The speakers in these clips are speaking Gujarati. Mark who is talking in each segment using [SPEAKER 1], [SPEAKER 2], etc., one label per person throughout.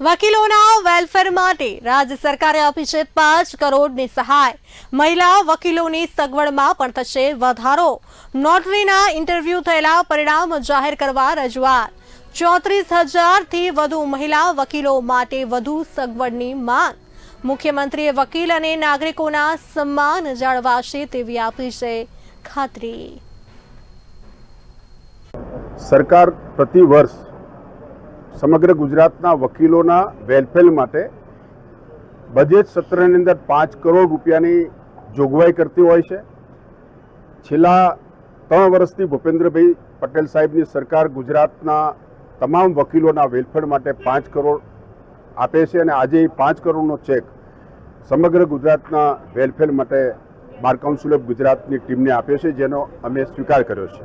[SPEAKER 1] વકીલોના વેલફેર માટે રાજ્ય સરકારે આપી છે પાંચ કરોડની સહાય. મહિલા વકીલોની સગવડમાં પણ થશે વધારો. નોટરીના ઇન્ટરવ્યૂ થયેલા પરિણામ જાહેર કરવા રજૂઆત. ચોત્રીસ હજારથી વધુ મહિલા વકીલો માટે વધુ સગવડની માંગ. મુખ્યમંત્રીએ વકીલ અને નાગરિકોના સન્માન જાળવાશે તેવી આપી છે ખાતરી.
[SPEAKER 2] સરકાર પ્રતિ વર્ષ સમગ્ર ગુજરાતના વકીલોના વેલફેર માટે બજેટ સત્રની અંદર પાંચ કરોડ રૂપિયાની જોગવાઈ કરતી હોય છે. છેલ્લા ત્રણ વર્ષથી ભૂપેન્દ્રભાઈ પટેલ સાહેબની સરકાર ગુજરાતના તમામ વકીલોના વેલફેર માટે પાંચ કરોડ આપે છે અને આજે એ પાંચ કરોડનો ચેક સમગ્ર ગુજરાતના વેલફેર માટે બાર કાઉન્સિલ ઓફ ગુજરાતની ટીમને આપ્યો છે જેનો અમે સ્વીકાર કર્યો છે.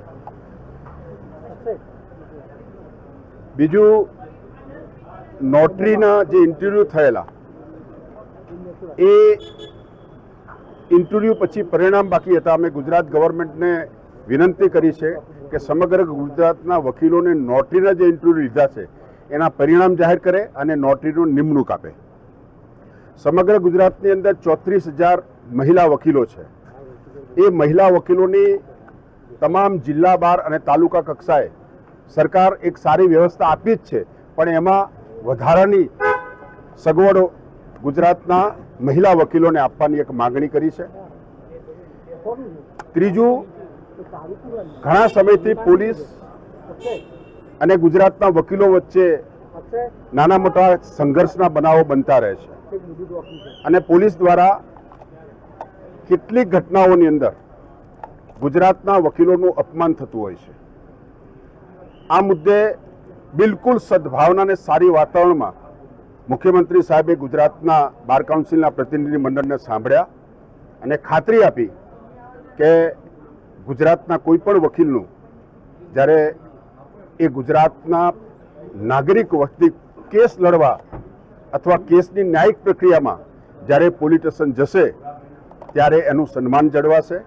[SPEAKER 2] બીજું નોટરીના જે ઇન્ટરવ્યૂ થયેલા, એ ઇન્ટરવ્યૂ પછી પરિણામ બાકી હતા. અમે ગુજરાત ગવર્મેન્ટને વિનંતી કરી છે કે સમગ્ર ગુજરાતના વકીલોને નોટરીના જે ઇન્ટરવ્યૂ લીધા છે, એના પરિણામ જાહેર કરે અને નોટરીનું નિમણૂક આપે. સમગ્ર ગુજરાતની અંદર ચોત્રીસ હજાર મહિલા વકીલો છે. એ મહિલા વકીલોની તમામ જિલ્લા બાર અને તાલુકા કક્ષાએ સરકાર એક સારી વ્યવસ્થા આપી જ છે, પણ એમાં વધારાની સગવડો ગુજરાતના મહિલા વકીલોને આપવાની એક માગણી કરી છે. ત્રીજું, ઘણા સમયથી પોલીસ અને ગુજરાતના વકીલો વચ્ચે નાના મોટા સંઘર્ષના બનાવો બનતા રહે છે. અને પોલીસ દ્વારા કેટલીક ઘટનાઓની અંદર ગુજરાતના વકીલોનું અપમાન થતું હોય છે. આ મુદ્દે બિલકુલ સદભાવના અને સારી વાતાવરણમાં મુખ્યમંત્રી સાહેબે ગુજરાતના બાર કાઉન્સિલના પ્રતિનિધિ મંડળને સાંભળ્યા અને ખાતરી આપી કે ગુજરાતના કોઈ પણ વકીલનું જ્યારે એ ગુજરાતના નાગરિક વસ્તી કેસ લડવા અથવા કેસની ન્યાયિક પ્રક્રિયામાં જ્યારે પોલીસ સ્ટેશન જશે ત્યારે એનું સન્માન જળવાશે.